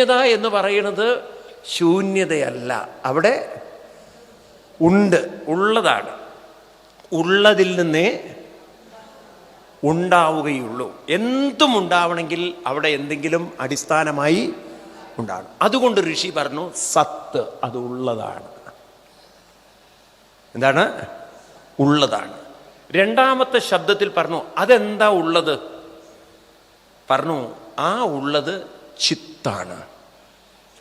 ശൂന്യത എന്ന് പറയുന്നത് ശൂന്യതയല്ല. അവിടെ ഉണ്ട് ഉള്ളതാണ്. ഉള്ളതിൽ നിന്നേ ഉണ്ടാവുകയുള്ളൂ. എന്തും ഉണ്ടാവണമെങ്കിൽ അവിടെ എന്തെങ്കിലും അടിസ്ഥാനമായി ഉണ്ടാകണം. അതുകൊണ്ട് ഋഷി പറഞ്ഞു സത്ത് അത് ഉള്ളതാണ്. എന്താണ്? ഉള്ളതാണ്. രണ്ടാമത്തെ ശബ്ദത്തിൽ പറഞ്ഞു അതെന്താ ഉള്ളത്? പറഞ്ഞു ആ ഉള്ളത് ചിത്താണ്.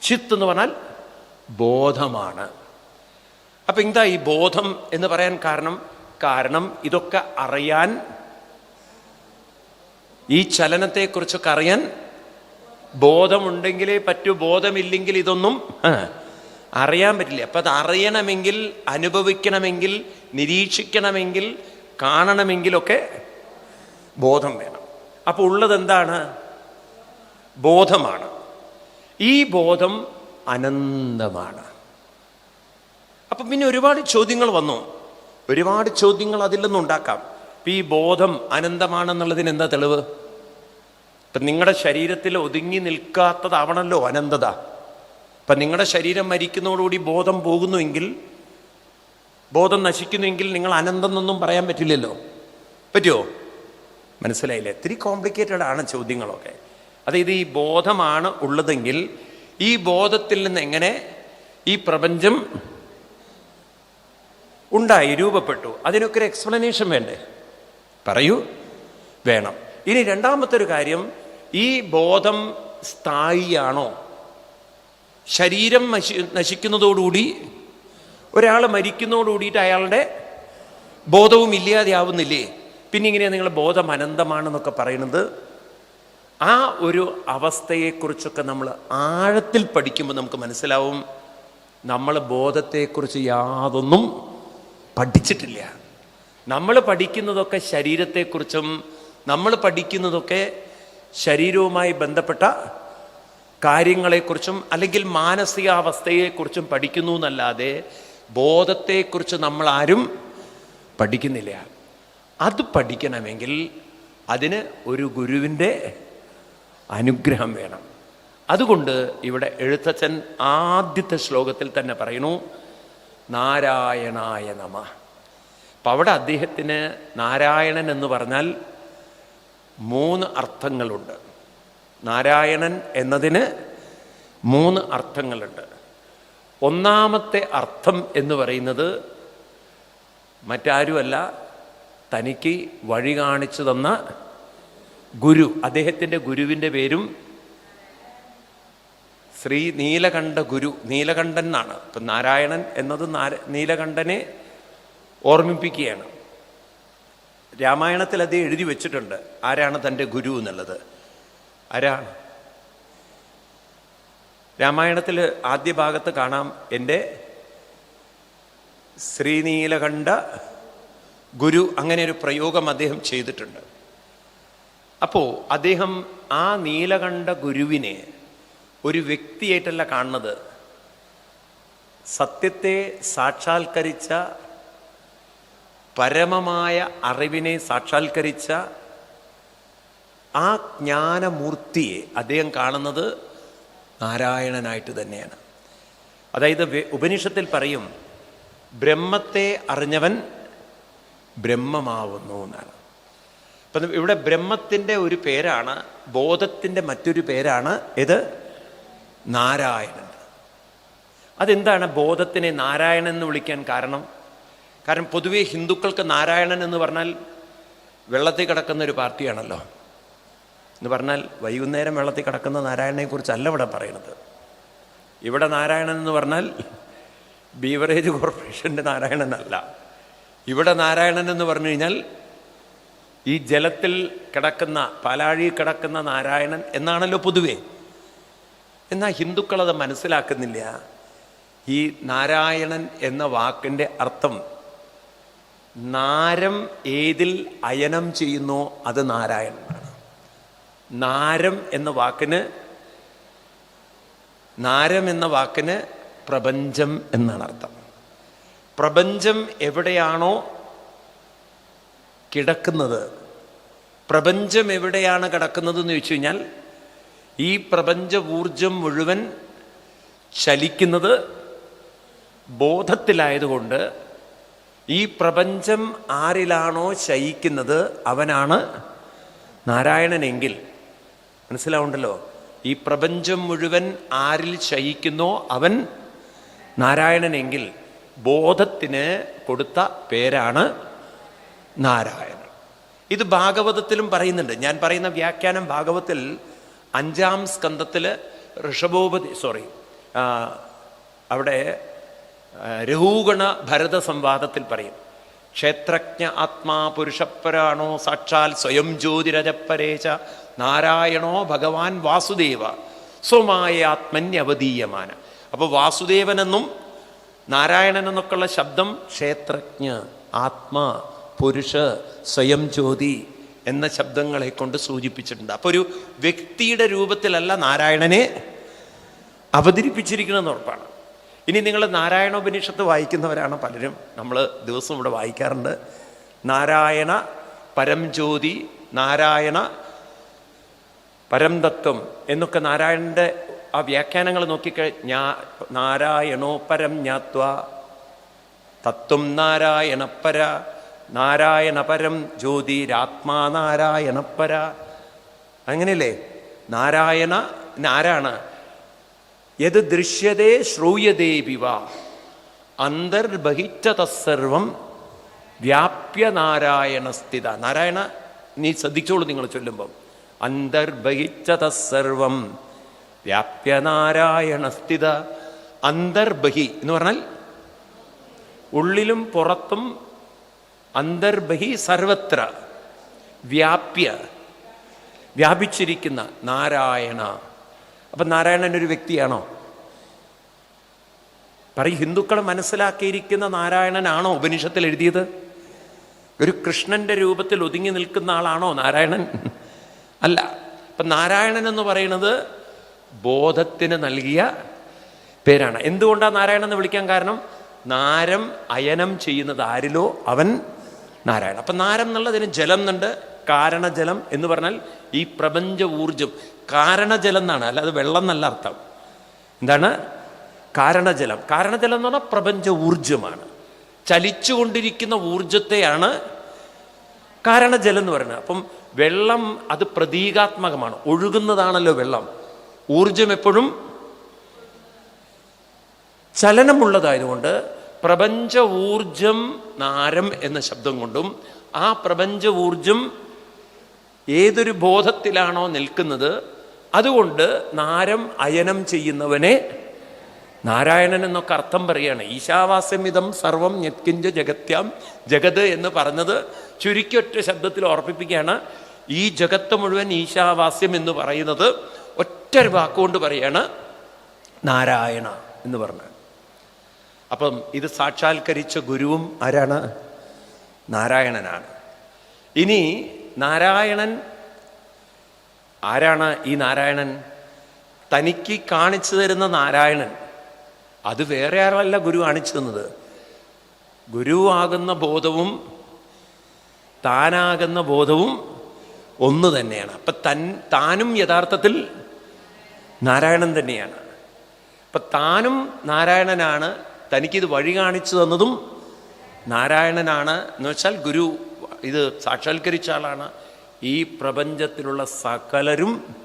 ചിത്ത് എന്ന് പറഞ്ഞാൽ ബോധമാണ്. അപ്പൊ എന്താ ഈ ബോധം എന്ന് പറയാൻ കാരണം? കാരണം ഇതൊക്കെ അറിയാൻ ഈ ചലനത്തെക്കുറിച്ചൊക്കെ അറിയാൻ ബോധമുണ്ടെങ്കിലേ പറ്റൂ ബോധമില്ലെങ്കിൽ ഇതൊന്നും അറിയാൻ പറ്റില്ല. അപ്പൊ അത് അറിയണമെങ്കിൽ അനുഭവിക്കണമെങ്കിൽ നിരീക്ഷിക്കണമെങ്കിൽ കാണണമെങ്കിലൊക്കെ ബോധം വേണം. അപ്പൊ ഉള്ളത് എന്താണ് ബോധമാണ്. ഈ ബോധം അനന്തമാണ്. അപ്പൊ പിന്നെ ഒരുപാട് ചോദ്യങ്ങൾ വന്നു. ഒരുപാട് ചോദ്യങ്ങൾ അതിൽ നിന്നുണ്ടാക്കാം ഇപ്പൊ ഈ ബോധം അനന്തമാണെന്നുള്ളതിന് എന്താ തെളിവ്? ഇപ്പൊ നിങ്ങളുടെ ശരീരത്തിൽ ഒതുങ്ങി നിൽക്കാത്തതാവണല്ലോ അനന്തത. ഇപ്പൊ നിങ്ങളുടെ ശരീരം മരിക്കുന്നതോടുകൂടി ബോധം പോകുന്നുവെങ്കിൽ ബോധം നശിക്കുന്നുവെങ്കിൽ നിങ്ങൾ അനന്തം എന്നൊന്നും പറയാൻ പറ്റില്ലല്ലോ. പറ്റുമോ മനസ്സിലായില്ലേ? ഇത്തിരി കോംപ്ലിക്കേറ്റഡ് ആണ് ചോദ്യങ്ങളൊക്കെ. അതായത് ഈ ബോധമാണ് ഉള്ളതെങ്കിൽ ഈ ബോധത്തിൽ നിന്ന് എങ്ങനെ ഈ പ്രപഞ്ചം ഉണ്ടായി രൂപപ്പെട്ടു? അതിനൊക്കെ ഒരു എക്സ്പ്ലനേഷൻ വേണ്ടേ? പറയൂ. വേണം. ഇനി രണ്ടാമത്തെ ഒരു കാര്യം ഈ ബോധം സ്ഥായിയാണോ? ശരീരം നശി നശിക്കുന്നതോടുകൂടി ഒരാൾ മരിക്കുന്നതോടുകൂടിയിട്ട് അയാളുടെ ബോധവും ഇല്ലാതെയാവുന്നില്ലേ പിന്നെ ഇങ്ങനെയാണ് നിങ്ങൾ ബോധം അനന്തമാണെന്നൊക്കെ പറയുന്നത്? ആ ഒരു അവസ്ഥയെക്കുറിച്ചൊക്കെ നമ്മൾ ആഴത്തിൽ പഠിക്കുമ്പോൾ നമുക്ക് മനസ്സിലാവും. നമ്മൾ ബോധത്തെക്കുറിച്ച് യാതൊന്നും പഠിച്ചിട്ടില്ല. നമ്മൾ പഠിക്കുന്നതൊക്കെ ശരീരത്തെക്കുറിച്ചും നമ്മൾ പഠിക്കുന്നതൊക്കെ ശരീരവുമായി ബന്ധപ്പെട്ട കാര്യങ്ങളെക്കുറിച്ചും അല്ലെങ്കിൽ മാനസികാവസ്ഥയെക്കുറിച്ചും പഠിക്കുന്നു എന്നല്ലാതെ ബോധത്തെക്കുറിച്ച് നമ്മൾ ആരും പഠിക്കുന്നില്ല. അത് പഠിക്കണമെങ്കിൽ അതിന് ഒരു ഗുരുവിന്റെ അനുഗ്രഹം വേണം. അതുകൊണ്ട് ഇവിടെ എഴുത്തച്ഛൻ ആദ്യത്തെ ശ്ലോകത്തിൽ തന്നെ പറയുന്നു നാരായണായ നമ. അപ്പം അവിടെ അദ്ദേഹത്തിന് നാരായണൻ എന്ന് പറഞ്ഞാൽ മൂന്ന് അർത്ഥങ്ങളുണ്ട്. നാരായണൻ എന്നതിന് മൂന്ന് അർത്ഥങ്ങളുണ്ട്. ഒന്നാമത്തെ അർത്ഥം എന്ന് പറയുന്നത് മറ്റാരുമല്ല തനിക്ക് വഴി കാണിച്ചു തന്ന ഗുരു അദ്ദേഹത്തിന്റെ ഗുരുവിന്റെ പേരും ശ്രീ നീലകണ്ഠ ഗുരു നീലകണ്ഠൻ എന്നാണ്. ഇപ്പം നാരായണൻ എന്നത് നീലകണ്ഠനെ ഓർമ്മിപ്പിക്കുകയാണ്. രാമായണത്തിൽ അത് എഴുതി വെച്ചിട്ടുണ്ട് ആരാണ് തന്റെ ഗുരു എന്നുള്ളത്. ആരാണ്? രാമായണത്തിൽ ആദ്യ ഭാഗത്ത് കാണാം എന്റെ ശ്രീനീലകണ്ഠ ഗുരു അങ്ങനെ ഒരു പ്രയോഗം അദ്ദേഹം ചെയ്തിട്ടുണ്ട്. അപ്പോൾ അദ്ദേഹം ആ നീലകണ്ഠ ഗുരുവിനെ ഒരു വ്യക്തിയായിട്ടല്ല കാണുന്നത്. സത്യത്തെ സാക്ഷാത്കരിച്ച പരമമായ അറിവിനെ സാക്ഷാത്കരിച്ച ആ ജ്ഞാനമൂർത്തിയെ അദ്ദേഹം കാണുന്നത് നാരായണനായിട്ട് തന്നെയാണ്. അതായത് ഉപനിഷത്തിൽ പറയും ബ്രഹ്മത്തെ അറിഞ്ഞവൻ ബ്രഹ്മമാവുന്നു എന്നാണ്. അപ്പം ഇവിടെ ബ്രഹ്മത്തിന്റെ ഒരു പേരാണ് ബോധത്തിന്റെ മറ്റൊരു പേരാണ് ഇത് നാരായണൻ. അതെന്താണ് ബോധത്തിനെ നാരായണൻ എന്ന് വിളിക്കാൻ കാരണം? കാരണം പൊതുവേ ഹിന്ദുക്കൾക്ക് നാരായണൻ എന്ന് പറഞ്ഞാൽ വെള്ളത്തിൽ കിടക്കുന്ന ഒരു പാർട്ടിയാണല്ലോ. എന്ന് പറഞ്ഞാൽ വൈകുന്നേരം വെള്ളത്തിൽ കിടക്കുന്ന നാരായണനെ കുറിച്ചല്ല ഇവിടെ പറയുന്നത് ഇവിടെ നാരായണൻ എന്ന് പറഞ്ഞാൽ ബീവറേജ് കോർപ്പറേഷന്റെ നാരായണനല്ല. ഇവിടെ നാരായണൻ എന്ന് പറഞ്ഞു കഴിഞ്ഞാൽ ഈ ജലത്തിൽ കിടക്കുന്ന പാലാഴി കിടക്കുന്ന നാരായണൻ എന്നാണല്ലോ പൊതുവേ. എന്നാൽ ഹിന്ദുക്കൾ അത് മനസ്സിലാക്കുന്നില്ല. ഈ നാരായണൻ എന്ന വാക്കിന്റെ അർത്ഥം നാരം ഏതിൽ അയനം ചെയ്യുന്നോ അത് നാരായണനാണ്. നാരം എന്ന വാക്കിന് നാരം എന്ന വാക്കിന് പ്രപഞ്ചം എന്നാണ് അർത്ഥം. പ്രപഞ്ചം എവിടെയാണോ കിടക്കുന്നത് പ്രപഞ്ചം എവിടെയാണ് കിടക്കുന്നത് എന്ന് ചോദിച്ചു കഴിഞ്ഞാൽ ഈ പ്രപഞ്ച ഊർജം മുഴുവൻ ചലിക്കുന്നത് ബോധത്തിലായതുകൊണ്ട് ഈ പ്രപഞ്ചം ആരിലാണോ ശയിക്കുന്നത് അവനാണ് നാരായണനെങ്കിൽ. മനസ്സിലാവുണ്ടല്ലോ? ഈ പ്രപഞ്ചം മുഴുവൻ ആരിൽ ശയിക്കുന്നോ അവൻ നാരായണനെങ്കിൽ. ബോധത്തിന് കൊടുത്ത പേരാണ് നാരായണൻ. ഇത് ഭാഗവതത്തിലും പറയുന്നുണ്ട്. ഞാൻ പറയുന്ന വ്യാഖ്യാനം ഭാഗവത്തിൽ അഞ്ചാം സ്കന്ധത്തിൽ ഋഷഭോപതി സോറി അവിടെ രഹൂഗണ ഭരത സംവാദത്തിൽ പറയും. ക്ഷേത്രജ്ഞ ആത്മാ പുരുഷപ്പരാണോ സാക്ഷാൽ സ്വയം ജ്യോതിരജപ്പരേച്ച നാരായണോ ഭഗവാൻ വാസുദേവ? സ്വമായ ആത്മന്യവതീയമാന അപ്പോൾ വാസുദേവനെന്നും നാരായണൻ എന്നൊക്കെയുള്ള ശബ്ദം ക്ഷേത്രജ്ഞ ആത്മാ. പുരുഷ സ്വയം ജ്യോതി എന്ന ശബ്ദങ്ങളെ കൊണ്ട് സൂചിപ്പിച്ചിട്ടുണ്ട്. അപ്പോൾ ഒരു വ്യക്തിയുടെ രൂപത്തിലല്ല നാരായണനെ അവതരിപ്പിച്ചിരിക്കണമെന്ന് ഉറപ്പാണ്. ഇനി നിങ്ങൾ നാരായണോപനിഷത്ത് വായിക്കുന്നവരാണ് പലരും. നമ്മൾ ദിവസം ഇവിടെ വായിക്കാറുണ്ട്. നാരായണ പരം ജ്യോതി നാരായണ പരംതത്വം എന്നൊക്കെ നാരായണന്റെ ആ വ്യാഖ്യാനങ്ങൾ നോക്കിക്കഴിഞ്ഞ നാരായണോ പരം ജ്ഞാത്വ തത്വം നാരായണപ്പര നാരായണപരം ജ്യോതിരാത്മാ നാരായണപ്പര. അങ്ങനെയല്ലേ? നാരായണ നാരായണ. യത് ദൃശ്യതേ ശ്രൂയതേ വിവ. അന്തർബഹിച്ച തസ്സർവം വ്യാപ്യ നാരായണ സ്ഥിത നാരായണ നീ ശ്രദ്ധിച്ചോളൂ നിങ്ങൾ ചൊല്ലുമ്പം. അന്തർബഹിച്ചതസർവം വ്യാപ്യ നാരായണ സ്ഥിത അന്തർബഹി എന്ന് പറഞ്ഞാൽ ഉള്ളിലും പുറത്തും അന്തർബഹി സർവത്ര വ്യാപ്യ വ്യാപിച്ചിരിക്കുന്ന നാരായണ. അപ്പം നാരായണൻ ഒരു വ്യക്തിയാണോ? പറയും ഹിന്ദുക്കൾ മനസ്സിലാക്കിയിരിക്കുന്ന നാരായണനാണോ ഉപനിഷത്തിൽ എഴുതിയത്? ഒരു കൃഷ്ണന്റെ രൂപത്തിൽ ഒതുങ്ങി നിൽക്കുന്ന ആളാണോ നാരായണൻ? അല്ല അപ്പം നാരായണൻ എന്ന് പറയുന്നത് ബോധത്തിന് നൽകിയ പേരാണ്. എന്തുകൊണ്ടാണ് നാരായണൻ എന്ന് വിളിക്കാൻ കാരണം? നാരം അയനം ചെയ്യുന്നത് ആരിലോ അവൻ നാരായണൻ. അപ്പം നാരം എന്നുള്ളതിന് ജലം എന്നുണ്ട് കാരണജലം എന്ന് പറഞ്ഞാൽ ഈ പ്രപഞ്ച ഊർജം കാരണജലം എന്നാണ് അല്ലാതെ വെള്ളം എന്നല്ല അർത്ഥം. എന്താണ്? കാരണജലം. കാരണജലം എന്ന് പറഞ്ഞാൽ പ്രപഞ്ച ഊർജമാണ് ചലിച്ചുകൊണ്ടിരിക്കുന്ന ഊർജത്തെയാണ് കാരണജലം എന്ന് പറയുന്നത്. അപ്പം വെള്ളം അത് പ്രതീകാത്മകമാണ്. ഒഴുകുന്നതാണല്ലോ വെള്ളം. ഊർജം എപ്പോഴും ചലനമുള്ളതായതുകൊണ്ട് പ്രപഞ്ച ഊർജം നാരം എന്ന ശബ്ദം കൊണ്ടും ആ പ്രപഞ്ച ഊർജം ഏതൊരു ബോധത്തിലാണോ നിൽക്കുന്നത് അതുകൊണ്ട് നാരം അയനം ചെയ്യുന്നവനെ നാരായണൻ എന്നൊക്കെ അർത്ഥം പറയാണ്. ഈശാവാസ്യമിതം സർവം ഞെത്കിഞ്ച ജഗത്യാം ജഗത് എന്ന് പറഞ്ഞത് ചുരുക്കിയൊറ്റ ശബ്ദത്തിൽ ഓർപ്പിപ്പിക്കുകയാണ് ഈ ജഗത്ത് മുഴുവൻ ഈശാവാസ്യം എന്ന് പറയുന്നത് ഒറ്റ വാക്കുകൊണ്ട് പറയാണ് നാരായണ എന്ന് പറഞ്ഞാൽ. അപ്പം ഇത് സാക്ഷാത്കരിച്ച ഗുരുവും ആരാണ്? നാരായണനാണ്. ഇനി നാരായണൻ ആരാണ് ഈ നാരായണൻ? തനിക്ക് കാണിച്ചു തരുന്ന നാരായണൻ. അത് വേറെ ആരല്ല ഗുരു കാണിച്ചു തന്നത്. ഗുരുവാകുന്ന ബോധവും താനാകുന്ന ബോധവും ഒന്ന് തന്നെയാണ്. അപ്പൊ തൻ താനും യഥാർത്ഥത്തിൽ നാരായണൻ തന്നെയാണ്. അപ്പൊ താനും നാരായണനാണ് തനിക്കിത് വഴി കാണിച്ചു തന്നതും നാരായണനാണ്. എന്ന് വെച്ചാൽ ഗുരു ഇത് സാക്ഷാത്കരിച്ച ആളാണ്. ഈ പ്രപഞ്ചത്തിലുള്ള സകലരും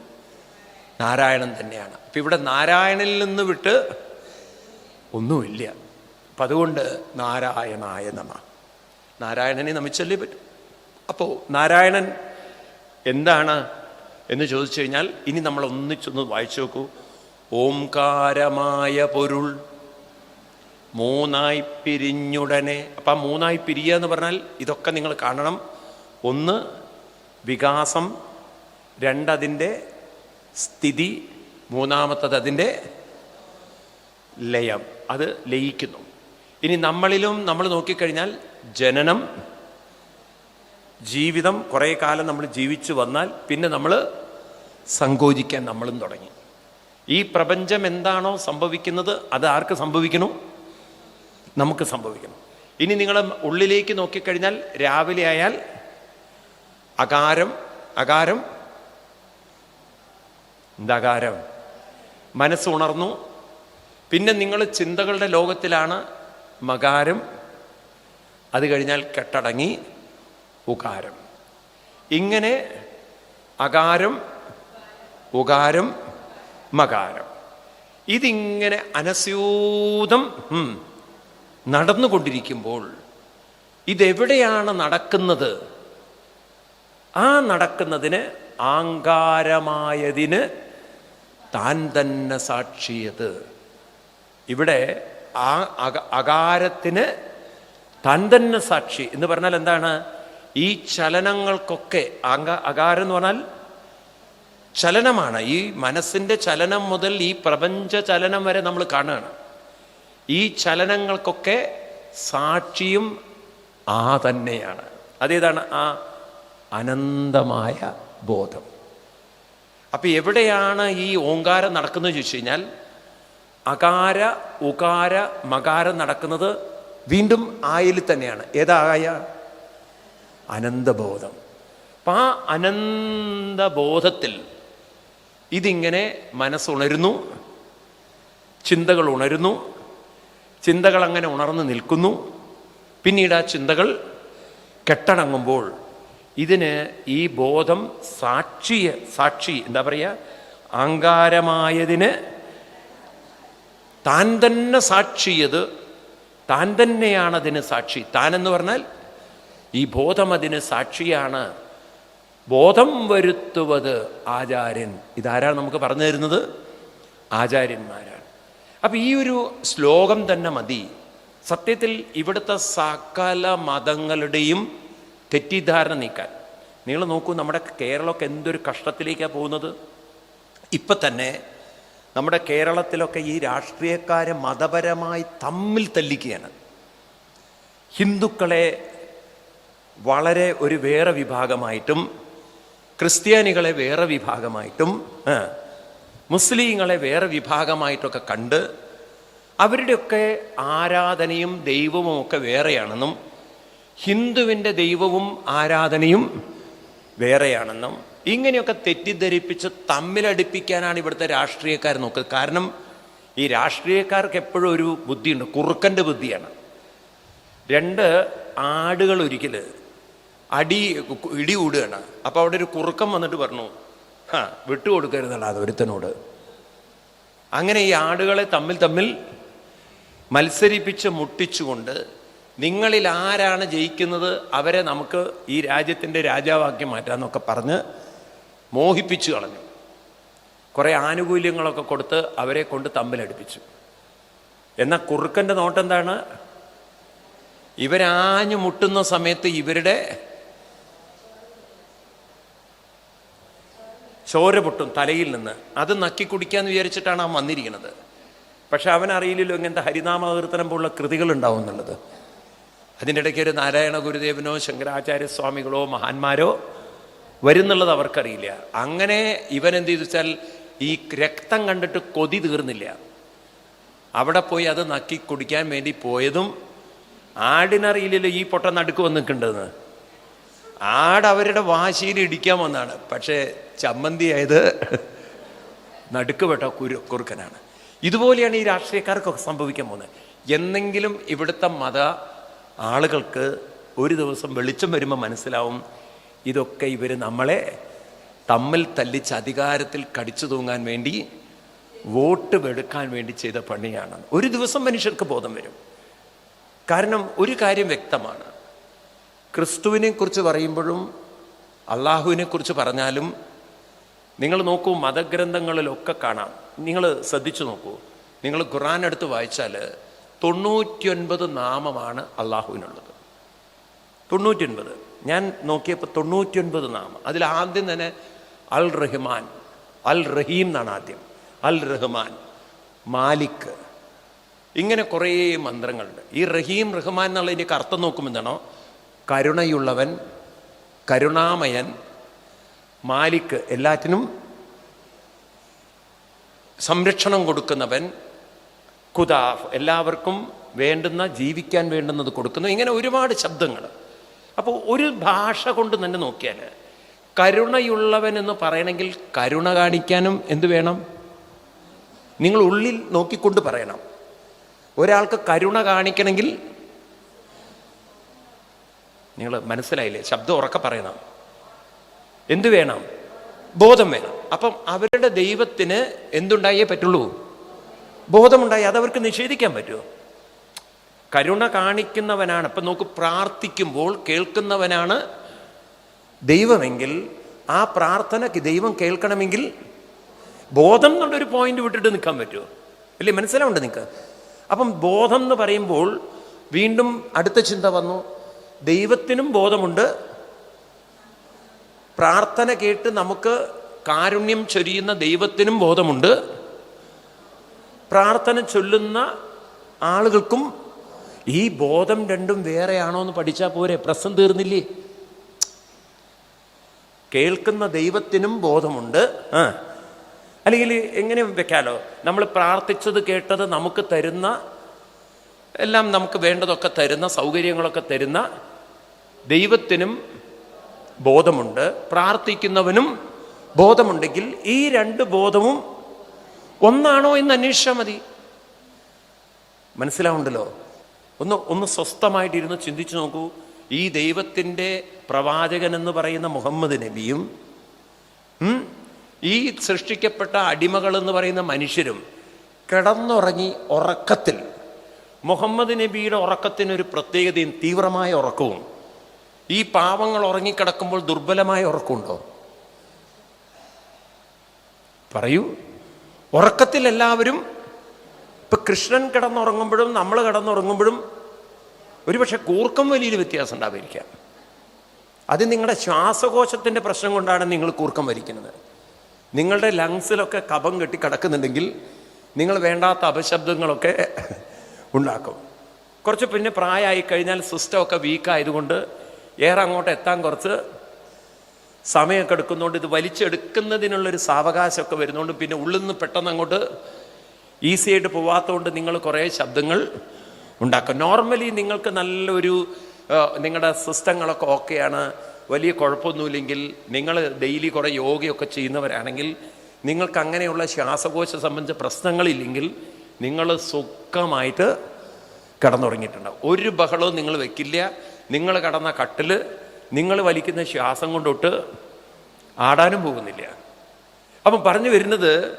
നാരായണൻ തന്നെയാണ്. അപ്പം ഇവിടെ നാരായണനിൽ നിന്ന് വിട്ട് ഒന്നുമില്ല. അപ്പം അതുകൊണ്ട് നാരായണായ നമ. നാരായണനെ നമിച്ചല്ലേ പറ്റും. അപ്പോൾ നാരായണൻ എന്താണ് എന്ന് ചോദിച്ചു കഴിഞ്ഞാൽ ഇനി നമ്മൾ ഒന്നിച്ചൊന്ന് വായിച്ചു നോക്കൂ. ഓംകാരമായ പൊരുൾ മൂന്നായി പിരിഞ്ഞുടനെ. അപ്പം ആ മൂന്നായി പിരിയുക എന്ന് പറഞ്ഞാൽ ഇതൊക്കെ നിങ്ങൾ കാണണം. ഒന്ന് വികാസം. രണ്ടതിന്റെ സ്ഥിതി. മൂന്നാമത്തത് അതിന്റെ ലയം. അത് ലയിക്കുന്നു. ഇനി നമ്മളിലും നമ്മൾ നോക്കിക്കഴിഞ്ഞാൽ ജനനം ജീവിതം കുറേ കാലം നമ്മൾ ജീവിച്ചു വന്നാൽ പിന്നെ നമ്മൾ സങ്കോചിക്കാൻ നമ്മളും തുടങ്ങി. ഈ പ്രപഞ്ചം എന്താണോ സംഭവിക്കുന്നത് അത് ആർക്ക് സംഭവിക്കണം നമുക്ക് സംഭവിക്കണം. ഇനി നിങ്ങൾ ഉള്ളിലേക്ക് നോക്കിക്കഴിഞ്ഞാൽ രാവിലെ ആയാൽ അകാരം അകാരം എന്താകാരം മനസ്സുണർന്നു പിന്നെ നിങ്ങൾ ചിന്തകളുടെ ലോകത്തിലാണ് മകാരം. അത് കഴിഞ്ഞാൽ കെട്ടടങ്ങി ഉകാരം. ഇങ്ങനെ അകാരം ഉകാരം മകാരം. ഇതിങ്ങനെ അനസ്യൂതം നടന്നുകൊണ്ടിരിക്കുമ്പോൾ ഇതെവിടെയാണ് നടക്കുന്നത്? ആ നടക്കുന്നതിന് ആങ്കാരമായതിന് താൻ തന്നെ സാക്ഷിയത്. ഇവിടെ ആ അക- അകാരത്തിന് താൻ തന്നെ സാക്ഷി. എന്ന് പറഞ്ഞാൽ എന്താണ്? ഈ ചലനങ്ങൾക്കൊക്കെ അങ്ക അകാരം എന്ന് പറഞ്ഞാൽ ചലനമാണ്. ഈ മനസ്സിന്റെ ചലനം മുതൽ ഈ പ്രപഞ്ച ചലനം വരെ നമ്മൾ കാണുകയാണ്. ഈ ചലനങ്ങൾക്കൊക്കെ സാക്ഷിയും ആ തന്നെയാണ്. അതേതാണ് ആ അനന്തമായ ബോധം. അപ്പൊ എവിടെയാണ് ഈ ഓങ്കാരം നടക്കുന്നത് ചോദിച്ചു കഴിഞ്ഞാൽ അകാര ഉകാര മകാരം നടക്കുന്നത് വീണ്ടും ആയിൽ തന്നെയാണ്. ഏതായ അനന്തബോധം. അപ്പൊ ആ അനന്തബോധത്തിൽ ഇതിങ്ങനെ മനസ്സുണരുന്നു ചിന്തകൾ ഉണരുന്നു ചിന്തകൾ അങ്ങനെ ഉണർന്നു നിൽക്കുന്നു. പിന്നീട് ആ ചിന്തകൾ കെട്ടടങ്ങുമ്പോൾ ഇതിന് ഈ ബോധം സാക്ഷിയെ സാക്ഷി എന്താ പറയുക അഹങ്കാരമായതിന് താൻ തന്നെ സാക്ഷിയത് താൻ തന്നെയാണ് അതിന് സാക്ഷി. താൻ എന്ന് പറഞ്ഞാൽ ഈ ബോധം അതിന് സാക്ഷിയാണ്. ബോധം വരുത്തുവത് ആചാര്യൻ. ഇതാരാണ് നമുക്ക് പറഞ്ഞു തരുന്നത്? ആചാര്യന്മാരാണ്. അപ്പൊ ഈ ഒരു ശ്ലോകം തന്നെ മതി. സത്യത്തിൽ ഇവിടുത്തെ സകല മതങ്ങളുടെയും തെറ്റിദ്ധാരണ നീക്കാൻ. നിങ്ങൾ നോക്കൂ നമ്മുടെ കേരളമൊക്കെ എന്തൊരു കഷ്ടത്തിലേക്കാണ് പോകുന്നത്? ഇപ്പം തന്നെ നമ്മുടെ കേരളത്തിലൊക്കെ ഈ രാഷ്ട്രീയക്കാരെ മതപരമായി തമ്മിൽ തല്ലിക്കുകയാണ്. ഹിന്ദുക്കളെ വളരെ ഒരു വേറെ വിഭാഗമായിട്ടും ക്രിസ്ത്യാനികളെ വേറെ വിഭാഗമായിട്ടും മുസ്ലിങ്ങളെ വേറെ വിഭാഗമായിട്ടൊക്കെ കണ്ട് അവരുടെയൊക്കെ ആരാധനയും ദൈവവും ഒക്കെ വേറെയാണെന്നും ഹിന്ദുവിന്റെ ദൈവവും ആരാധനയും വേറെയാണെന്നും ഇങ്ങനെയൊക്കെ തെറ്റിദ്ധരിപ്പിച്ച് തമ്മിലടിപ്പിക്കാനാണ് ഇവിടുത്തെ രാഷ്ട്രീയക്കാർ നോക്കുന്നത്. കാരണം ഈ രാഷ്ട്രീയക്കാർക്ക് എപ്പോഴും ഒരു ബുദ്ധിയുണ്ട്. കുറുക്കന്റെ ബുദ്ധിയാണ്. രണ്ട് ആടുകൾ ഒരിക്കൽ അടി ഇടി കൂടുകയാണ്. അപ്പോൾ അവിടെ ഒരു കുറുക്കം വന്നിട്ട് പറഞ്ഞു ഹാ വിട്ടുകൊടുക്കരുതല്ല അത് ഒരുത്തനോട്. അങ്ങനെ ഈ ആടുകളെ തമ്മിൽ തമ്മിൽ മത്സരിപ്പിച്ച് മുട്ടിച്ചുകൊണ്ട് നിങ്ങളിൽ ആരാണ് ജയിക്കുന്നത് അവരെ നമുക്ക് ഈ രാജ്യത്തിന്റെ രാജാവാക്കി മാറ്റാമെന്നൊക്കെ പറഞ്ഞ് മോഹിപ്പിച്ചു കളഞ്ഞു. കുറേ ആനുകൂല്യങ്ങളൊക്കെ കൊടുത്ത് അവരെ കൊണ്ട് തമ്മിലടിപ്പിച്ചു. എന്നാൽ കുറുക്കന്റെ നോട്ടെന്താണ്? ഇവരാഞ്ഞു മുട്ടുന്ന സമയത്ത് ഇവരുടെ ചോര പൊട്ടും തലയിൽ നിന്ന്. അത് നക്കി കുടിക്കാന്ന് വിചാരിച്ചിട്ടാണ് അവൻ വന്നിരിക്കുന്നത്. പക്ഷെ അവൻ അറിയില്ലല്ലോ ഇങ്ങനത്തെ ഹരിനാമകീർത്തനം പോലുള്ള കൃതികൾ ഉണ്ടാവും എന്നുള്ളത്. അതിന്റെ ഇടയ്ക്ക് ഒരു നാരായണ ഗുരുദേവനോ ശങ്കരാചാര്യസ്വാമികളോ മഹാന്മാരോ വരുന്നുള്ളത് അവർക്കറിയില്ല. അങ്ങനെ ഇവൻ എന്ത് ചെയ്തു വെച്ചാൽ ഈ രക്തം കണ്ടിട്ട് കൊതി തീർന്നില്ല. അവിടെ പോയി അത് നക്കി കുടിക്കാൻ വേണ്ടി പോയതും ആടിനറിയില്ലല്ലോ ഈ പൊട്ട നടുക്ക് വന്ന് നിൽക്കേണ്ടതെന്ന് ആട് അവരുടെ വാശിയിൽ ഇടിക്കാൻ വന്നാണ് പക്ഷേ ചമ്മന്തിയായത് ആയത് പെട്ട കുരു കുറുക്കനാണ്. ഇതുപോലെയാണ് ഈ രാഷ്ട്രീയക്കാർക്കൊക്കെ സംഭവിക്കാൻ പോകുന്നത്. എന്നെങ്കിലും ഇവിടുത്തെ മത ആളുകൾക്ക് ഒരു ദിവസം വെളിച്ചം വരുമ്പോൾ മനസ്സിലാവും ഇതൊക്കെ ഇവർ നമ്മളെ തമ്മിൽ തല്ലിച്ച് അധികാരത്തിൽ കടിച്ചു തൂങ്ങാൻ വേണ്ടി വോട്ട് വെടുക്കാൻ വേണ്ടി ചെയ്ത പണിയാണ്. ഒരു ദിവസം മനുഷ്യർക്ക് ബോധം വരും. കാരണം ഒരു കാര്യം വ്യക്തമാണ്. ക്രിസ്തുവിനെ കുറിച്ച് പറയുമ്പോഴും അള്ളാഹുവിനെ കുറിച്ച് പറഞ്ഞാലും നിങ്ങൾ നോക്കൂ മതഗ്രന്ഥങ്ങളിലൊക്കെ കാണാം. നിങ്ങൾ ശ്രദ്ധിച്ചു നോക്കൂ നിങ്ങൾ ഖുറാൻ എടുത്ത് വായിച്ചാൽ തൊണ്ണൂറ്റിയൊൻപത് നാമമാണ് അള്ളാഹുവിനുള്ളത്. തൊണ്ണൂറ്റിയൊൻപത്. ഞാൻ നോക്കിയപ്പോൾ തൊണ്ണൂറ്റിയൊൻപത് നാമം. അതിൽ ആദ്യം തന്നെ അൽ റഹ്മാൻ അൽ റഹീം എന്നാണ് ആദ്യം. അൽ റഹ്മാൻ മാലിക്. ഇങ്ങനെ കുറേ മന്ത്രങ്ങളുണ്ട്. ഈ റഹീം റഹ്മാൻ എന്നുള്ളതിന്റെ അർത്ഥം നോക്കുമെന്നാണോ കരുണയുള്ളവൻ കരുണാമയൻ മാലിക് എല്ലാറ്റിനും സംരക്ഷണം കൊടുക്കുന്നവൻ കുതാഫ് എല്ലാവർക്കും വേണ്ടുന്ന ജീവിക്കാൻ വേണ്ടുന്നത് കൊടുക്കുന്നു. ഇങ്ങനെ ഒരുപാട് ശബ്ദങ്ങൾ അപ്പോൾ ഒരു ഭാഷ കൊണ്ട് തന്നെ നോക്കിയാൽ കരുണയുള്ളവൻ എന്ന് പറയണമെങ്കിൽ കരുണ കാണിക്കാനും എന്ത് വേണം? നിങ്ങൾ ഉള്ളിൽ നോക്കിക്കൊണ്ട് പറയണം. ഒരാൾക്ക് കരുണ കാണിക്കണമെങ്കിൽ നിങ്ങൾ മനസ്സിലായില്ലേ? ശബ്ദം ഉറക്കെ പറയണം. എന്തു വേണം? ബോധം വേണം. അപ്പം അവരുടെ ദൈവത്തിന് എന്തുണ്ടായേ പറ്റുള്ളൂ? ബോധമുണ്ടായി അതവർക്ക് നിഷേധിക്കാൻ പറ്റുമോ? കരുണ കാണിക്കുന്നവനാണ്. അപ്പം നോക്ക് പ്രാർത്ഥിക്കുമ്പോൾ കേൾക്കുന്നവനാണ് ദൈവമെങ്കിൽ ആ പ്രാർത്ഥനയ്ക്ക് ദൈവം കേൾക്കണമെങ്കിൽ ബോധം എന്നുള്ളൊരു പോയിന്റ് വിട്ടിട്ട് നിൽക്കാൻ പറ്റുമോ? അല്ലേ മനസ്സിലാവുണ്ട് നിങ്ങൾക്ക് അപ്പം ബോധം എന്ന് പറയുമ്പോൾ വീണ്ടും അടുത്ത ചിന്ത വന്നു. ദൈവത്തിനും ബോധമുണ്ട് പ്രാർത്ഥന കേട്ട് നമുക്ക് കാരുണ്യം ചൊരിയുന്ന ദൈവത്തിനും ബോധമുണ്ട്. പ്രാർത്ഥന ചൊല്ലുന്ന ആളുകൾക്കും ഈ ബോധം രണ്ടും വേറെയാണോ എന്ന് പഠിച്ചാൽ പോരെ പ്രശ്നം തീർന്നില്ലേ? കേൾക്കുന്ന ദൈവത്തിനും ബോധമുണ്ട്. ആ. അല്ലെങ്കിൽ എങ്ങനെ വെക്കാലോ നമ്മൾ പ്രാർത്ഥിച്ചത് കേട്ടത് നമുക്ക് തരുന്ന എല്ലാം നമുക്ക് വേണ്ടതൊക്കെ തരുന്ന സൗകര്യങ്ങളൊക്കെ തരുന്ന ദൈവത്തിനും ബോധമുണ്ട്. പ്രാർത്ഥിക്കുന്നവനും ബോധമുണ്ടെങ്കിൽ ഈ രണ്ട് ബോധവും ഒന്നാണോ എന്ന് അന്വേഷിച്ചാൽ മതി. മനസ്സിലാവുണ്ടല്ലോ? ഒന്ന് ഒന്ന് സ്വസ്ഥമായിട്ടിരുന്ന് ചിന്തിച്ചു നോക്കൂ. ഈ ദൈവത്തിന്റെ പ്രവാചകൻ എന്ന് പറയുന്ന മുഹമ്മദ് നബിയും ഈ സൃഷ്ടിക്കപ്പെട്ട അടിമകൾ എന്ന് പറയുന്ന മനുഷ്യരും കിടന്നുറങ്ങി ഉറക്കത്തിൽ. മുഹമ്മദ് നബിയുടെ ഉറക്കത്തിനൊരു പ്രത്യേകതയും തീവ്രമായ ഉറക്കവും. ഈ പാവങ്ങൾ ഉറങ്ങിക്കിടക്കുമ്പോൾ ദുർബലമായ ഉറക്കമുണ്ടോ? പറയൂ. ഉറക്കത്തിൽ എല്ലാവരും ഇപ്പൊ കൃഷ്ണൻ കിടന്നുറങ്ങുമ്പോഴും നമ്മൾ കിടന്നുറങ്ങുമ്പോഴും ഒരുപക്ഷെ കൂർക്കം വലിയൊരു വ്യത്യാസം ഉണ്ടാവാതിരിക്കാം. അത് നിങ്ങളുടെ ശ്വാസകോശത്തിന്റെ പ്രശ്നം കൊണ്ടാണ് നിങ്ങൾ കൂർക്കം വലിക്കുന്നത്. നിങ്ങളുടെ ലങ്സിലൊക്കെ കപം കെട്ടി കിടക്കുന്നുണ്ടെങ്കിൽ നിങ്ങൾ വേണ്ടാത്ത അപശബ്ദങ്ങളൊക്കെ ഉണ്ടാക്കും. കുറച്ച് പിന്നെ പ്രായമായി കഴിഞ്ഞാൽ സിസ്റ്റമൊക്കെ വീക്കായതുകൊണ്ട് ഏറെ അങ്ങോട്ട് എത്താൻ കുറച്ച് സമയമൊക്കെ എടുക്കുന്നതുകൊണ്ട് ഇത് വലിച്ചെടുക്കുന്നതിനുള്ളൊരു സാവകാശമൊക്കെ വരുന്നതുകൊണ്ട് പിന്നെ ഉള്ളിൽ നിന്ന് പെട്ടെന്ന് അങ്ങോട്ട് ഈസി ആയിട്ട് പോവാത്തതുകൊണ്ട് നിങ്ങൾ കുറേ ശബ്ദങ്ങൾ ഉണ്ടാക്കും. നോർമലി നിങ്ങൾക്ക് നല്ലൊരു നിങ്ങളുടെ സിസ്റ്റങ്ങളൊക്കെ ഓക്കെയാണ്. വലിയ കുഴപ്പമൊന്നുമില്ലെങ്കിൽ നിങ്ങൾ ഡെയിലി കുറേ യോഗയൊക്കെ ചെയ്യുന്നവരാണെങ്കിൽ നിങ്ങൾക്ക് അങ്ങനെയുള്ള ശ്വാസകോശ സംബന്ധിച്ച പ്രശ്നങ്ങളില്ലെങ്കിൽ നിങ്ങൾ സുഖമായിട്ട് കിടന്നുറങ്ങിയിട്ടുണ്ടാവും. ഒരു ബഹളവും നിങ്ങൾ വെക്കില്ല. നിങ്ങൾ കടന്ന കട്ടിൽ നിങ്ങൾ വലിക്കുന്ന ശ്വാസം കൊണ്ടൊട്ട് ആടാനും പോകുന്നില്ല. അപ്പം പറഞ്ഞു വരുന്നത്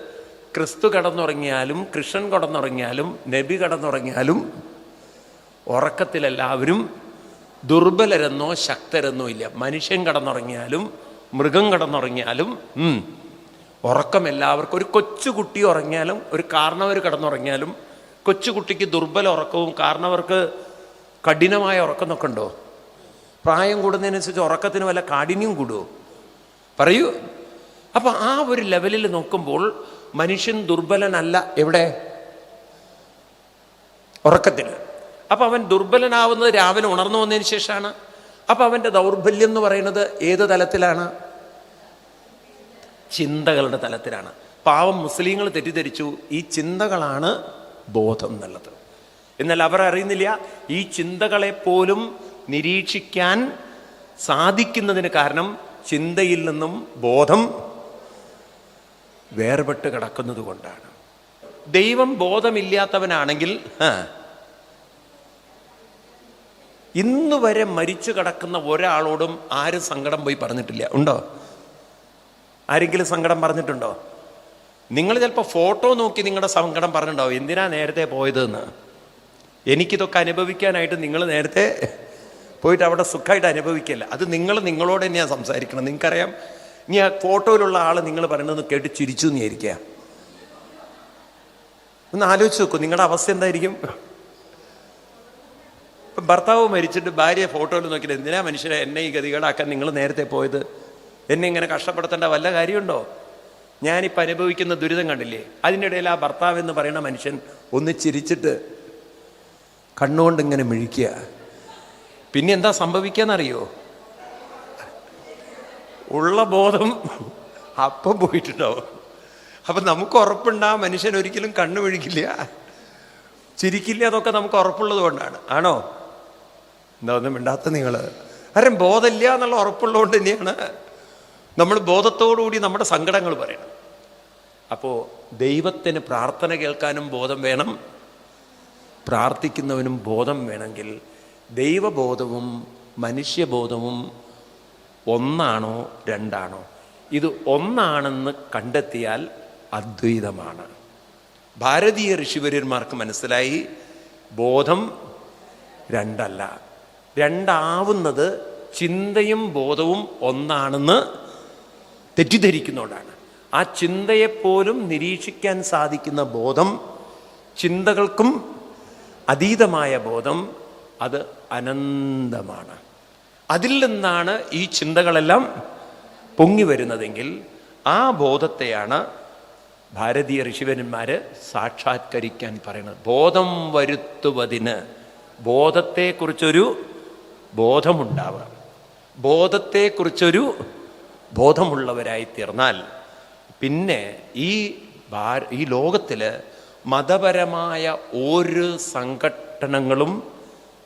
ക്രിസ്തു കടന്നുറങ്ങിയാലും കൃഷ്ണൻ കടന്നുറങ്ങിയാലും നബി കടന്നുറങ്ങിയാലും ഉറക്കത്തിലെല്ലാവരും ദുർബലരെന്നോ ശക്തരെന്നോ ഇല്ല. മനുഷ്യൻ കടന്നുറങ്ങിയാലും മൃഗം കടന്നുറങ്ങിയാലും ഉറക്കം എല്ലാവർക്കും ഒരു കൊച്ചുകുട്ടി ഉറങ്ങിയാലും ഒരു കാരണവർ കടന്നുറങ്ങിയാലും കൊച്ചുകുട്ടിക്ക് ദുർബല ഉറക്കവും കാരണവർക്ക് കഠിനമായ ഉറക്കം എന്നൊക്കെ ഉണ്ടോ? പ്രായം കൂടുന്നതിനനുസരിച്ച് ഉറക്കത്തിന് വല്ല കാഠിന്യം കൂടുമോ പറയൂ. അപ്പൊ ആ ഒരു ലെവലിൽ നോക്കുമ്പോൾ മനുഷ്യൻ ദുർബലനല്ല എവിടെ? ഉറക്കത്തിന്. അപ്പൊ അവൻ ദുർബലനാവുന്നത് രാവിലെ ഉണർന്നു വന്നതിന് ശേഷമാണ്. അപ്പൊ അവന്റെ ദൗർബല്യം എന്ന് പറയുന്നത് ഏത് തലത്തിലാണ്? ചിന്തകളുടെ തലത്തിലാണ്. പാവം മുസ്ലിങ്ങൾ തെറ്റിദ്ധരിച്ചു. ഈ ചിന്തകളാണ് ബോധം എന്നുള്ളത്. എന്നാൽ അവർ അറിയുന്നില്ല ഈ ചിന്തകളെ പോലും നിരീക്ഷിക്കാൻ സാധിക്കുന്നതിന് കാരണം ചിന്തയിൽ നിന്നും ബോധം വേർപെട്ട് കിടക്കുന്നത് കൊണ്ടാണ്. ദൈവം ബോധമില്ലാത്തവനാണെങ്കിൽ ഇന്ന് വരെ മരിച്ചു കിടക്കുന്ന ഒരാളോടും ആരും സങ്കടം പോയി പറഞ്ഞിട്ടില്ല. ഉണ്ടോ? ആരെങ്കിലും സങ്കടം പറഞ്ഞിട്ടുണ്ടോ? നിങ്ങൾ ചിലപ്പോൾ ഫോട്ടോ നോക്കി നിങ്ങളുടെ സങ്കടം പറഞ്ഞിട്ടുണ്ടാവും. എന്തിനാ നേരത്തെ പോയതെന്ന്? എനിക്കിതൊക്കെ അനുഭവിക്കാനായിട്ട് നിങ്ങൾ നേരത്തെ പോയിട്ട് അവിടെ സുഖമായിട്ട് അനുഭവിക്കില്ല. അത് നിങ്ങൾ നിങ്ങളോട് തന്നെയാണ് സംസാരിക്കണം. നിങ്ങൾക്കറിയാം ഇനി ആ ഫോട്ടോയിലുള്ള ആൾ നിങ്ങൾ പറയുന്നത് കേട്ട് ചിരിച്ചു എന്ന് ഒന്ന് ആലോചിച്ച് നോക്കൂ നിങ്ങളുടെ അവസ്ഥ എന്തായിരിക്കും? ഇപ്പം ഭർത്താവ് മരിച്ചിട്ട് ഭാര്യയെ ഫോട്ടോയിൽ നോക്കിയിട്ട് എന്തിനാ മനുഷ്യരെ എന്നെ ഈ ഗതികേടാക്കാൻ നിങ്ങൾ നേരത്തെ പോയത്? എന്നെ ഇങ്ങനെ കഷ്ടപ്പെടുത്തേണ്ട വല്ല കാര്യമുണ്ടോ? ഞാനിപ്പോൾ അനുഭവിക്കുന്ന ദുരിതം കണ്ടില്ലേ? അതിനിടയിൽ ആ ഭർത്താവ് എന്ന് പറയുന്ന മനുഷ്യൻ ഒന്ന് ചിരിച്ചിട്ട് കണ്ണുകൊണ്ട് ഇങ്ങനെ മിഴിക്കുക. പിന്നെ എന്താ സംഭവിക്കാന്നറിയോ? ഉള്ള ബോധം അപ്പം പോയിട്ടുണ്ടാവും. അപ്പം നമുക്ക് ഉറപ്പുണ്ട് ആ മനുഷ്യൻ ഒരിക്കലും കണ്ണു മിഴിക്കില്ല. ചിരിക്കില്ല അതൊക്കെ നമുക്ക് ഉറപ്പുള്ളത് കൊണ്ടാണ്. ആണോ? എന്താ ഒന്നും മിണ്ടാത്ത നിങ്ങൾ കാരണം ബോധമില്ല എന്നുള്ള ഉറപ്പുള്ളതുകൊണ്ട് തന്നെയാണ് നമ്മൾ ബോധത്തോടുകൂടി നമ്മുടെ സങ്കടങ്ങൾ പറയണം. അപ്പോൾ ദൈവത്തിന് പ്രാർത്ഥന കേൾക്കാനും ബോധം വേണം. പ്രാർത്ഥിക്കുന്നവനും ബോധം വേണമെങ്കിൽ ദൈവബോധവും മനുഷ്യബോധവും ഒന്നാണോ രണ്ടാണോ? ഇത് ഒന്നാണെന്ന് കണ്ടെത്തിയാൽ അദ്വൈതമാണ്. ഭാരതീയ ഋഷിവര്യന്മാർക്ക് മനസ്സിലായി ബോധം രണ്ടല്ല. രണ്ടാവുന്നത് ചിന്തയും ബോധവും ഒന്നാണെന്ന് തെറ്റിദ്ധരിക്കുന്നതുകൊണ്ടാണ് ആ ചിന്തയെപ്പോലും നിരീക്ഷിക്കാൻ സാധിക്കുന്ന ബോധം ചിന്തകൾക്കും അതീതമായ ബോധം അത് അനന്തമാണ്. അതിൽ നിന്നാണ് ഈ ചിന്തകളെല്ലാം പൊങ്ങി വരുന്നതെങ്കിൽ ആ ബോധത്തെയാണ് ഭാരതീയ ഋഷിവന്മാർ സാക്ഷാത്കരിക്കാൻ പറയുന്നത്. ബോധം വരുത്തുവതിന് ബോധത്തെക്കുറിച്ചൊരു ബോധമുണ്ടാവുക. ബോധത്തെക്കുറിച്ചൊരു ബോധമുള്ളവരായി തീർന്നാൽ പിന്നെ ഈ ഈ ലോകത്തിൽ മതപരമായ ഒരു സംഘടനകളും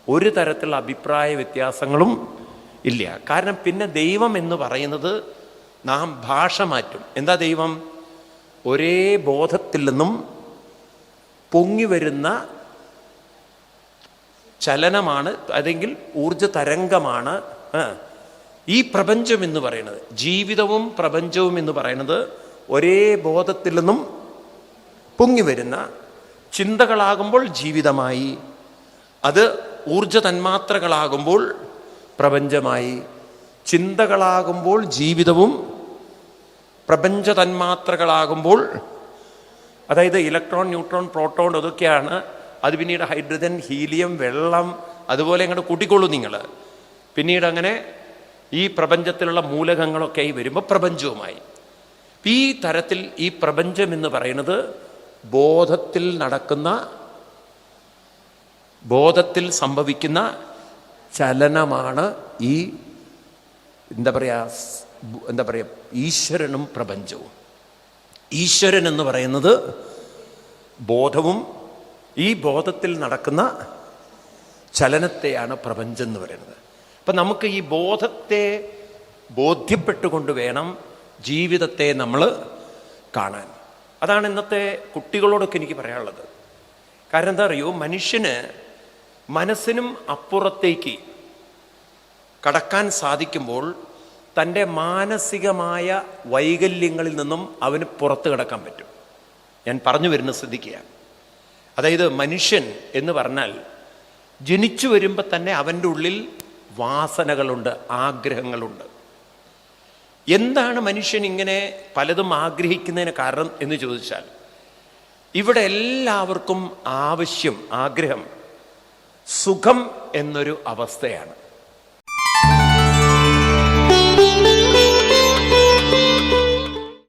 ഒരു തരത്തിലുള്ള അഭിപ്രായ വ്യത്യാസങ്ങളും ഇല്ല. കാരണം പിന്നെ ദൈവം എന്ന് പറയുന്നത് നാം ഭാഷ മാറ്റും. എന്താ ദൈവം? ഒരേ ബോധത്തിൽ നിന്നും പൊങ്ങി വരുന്ന ചലനമാണ് അല്ലെങ്കിൽ ഊർജ തരംഗമാണ് ഈ പ്രപഞ്ചം എന്ന് പറയുന്നത്. ജീവിതവും പ്രപഞ്ചവും എന്ന് പറയുന്നത് ഒരേ ബോധത്തിൽ നിന്നും പൊങ്ങി വരുന്ന ചിന്തകളാകുമ്പോൾ ജീവിതമായി അത് ഊർജ തന്മാത്രകളാകുമ്പോൾ പ്രപഞ്ചമായി ചിന്തകളാകുമ്പോൾ ജീവിതവും പ്രപഞ്ച തന്മാത്രകളാകുമ്പോൾ അതായത് ഇലക്ട്രോൺ ന്യൂട്രോൺ പ്രോട്ടോൺ അതൊക്കെയാണ് അത് പിന്നീട് ഹൈഡ്രജൻ ഹീലിയം വെള്ളം അതുപോലെ അങ്ങോട്ട് കൂട്ടിക്കൊള്ളൂ നിങ്ങൾ പിന്നീട് അങ്ങനെ ഈ പ്രപഞ്ചത്തിലുള്ള മൂലകങ്ങളൊക്കെ ആയി വരുമ്പോൾ പ്രപഞ്ചവുമായി. ഈ തരത്തിൽ ഈ പ്രപഞ്ചം എന്ന് പറയുന്നത് ബോധത്തിൽ നടക്കുന്ന ബോധത്തിൽ സംഭവിക്കുന്ന ചലനമാണ് ഈ എന്താ പറയുക എന്താ പറയുക ഈശ്വരനും പ്രപഞ്ചവും. ഈശ്വരൻ എന്ന് പറയുന്നത് ബോധവും ഈ ബോധത്തിൽ നടക്കുന്ന ചലനത്തെയാണ് പ്രപഞ്ചം എന്ന് പറയുന്നത്. അപ്പം നമുക്ക് ഈ ബോധത്തെ ബോധ്യപ്പെട്ടുകൊണ്ട് വേണം ജീവിതത്തെ നമ്മൾ കാണാൻ. അതാണ് ഇന്നത്തെ കുട്ടികളോടൊക്കെ എനിക്ക് പറയാനുള്ളത്. കാരണം എന്താ അറിയോ? മനുഷ്യന് മനസ്സിനും അപ്പുറത്തേക്ക് കടക്കാൻ സാധിക്കുമ്പോൾ തന്റെ മാനസികമായ വൈകല്യങ്ങളിൽ നിന്നും അവന് പുറത്ത് കിടക്കാൻ പറ്റും. ഞാൻ പറഞ്ഞു വരുന്ന ശ്രദ്ധിക്കുക അതായത് മനുഷ്യൻ എന്ന് പറഞ്ഞാൽ ജനിച്ചു വരുമ്പോൾ തന്നെ അവന്റെ ഉള്ളിൽ വാസനകളുണ്ട് ആഗ്രഹങ്ങളുണ്ട്. എന്താണ് മനുഷ്യൻ ഇങ്ങനെ പലതും ആഗ്രഹിക്കുന്നതിന് കാരണം എന്ന് ചോദിച്ചാൽ ഇവിടെ എല്ലാവർക്കും ആവശ്യം ആഗ്രഹം സുഖം എന്നൊരു അവസ്ഥയാണ്.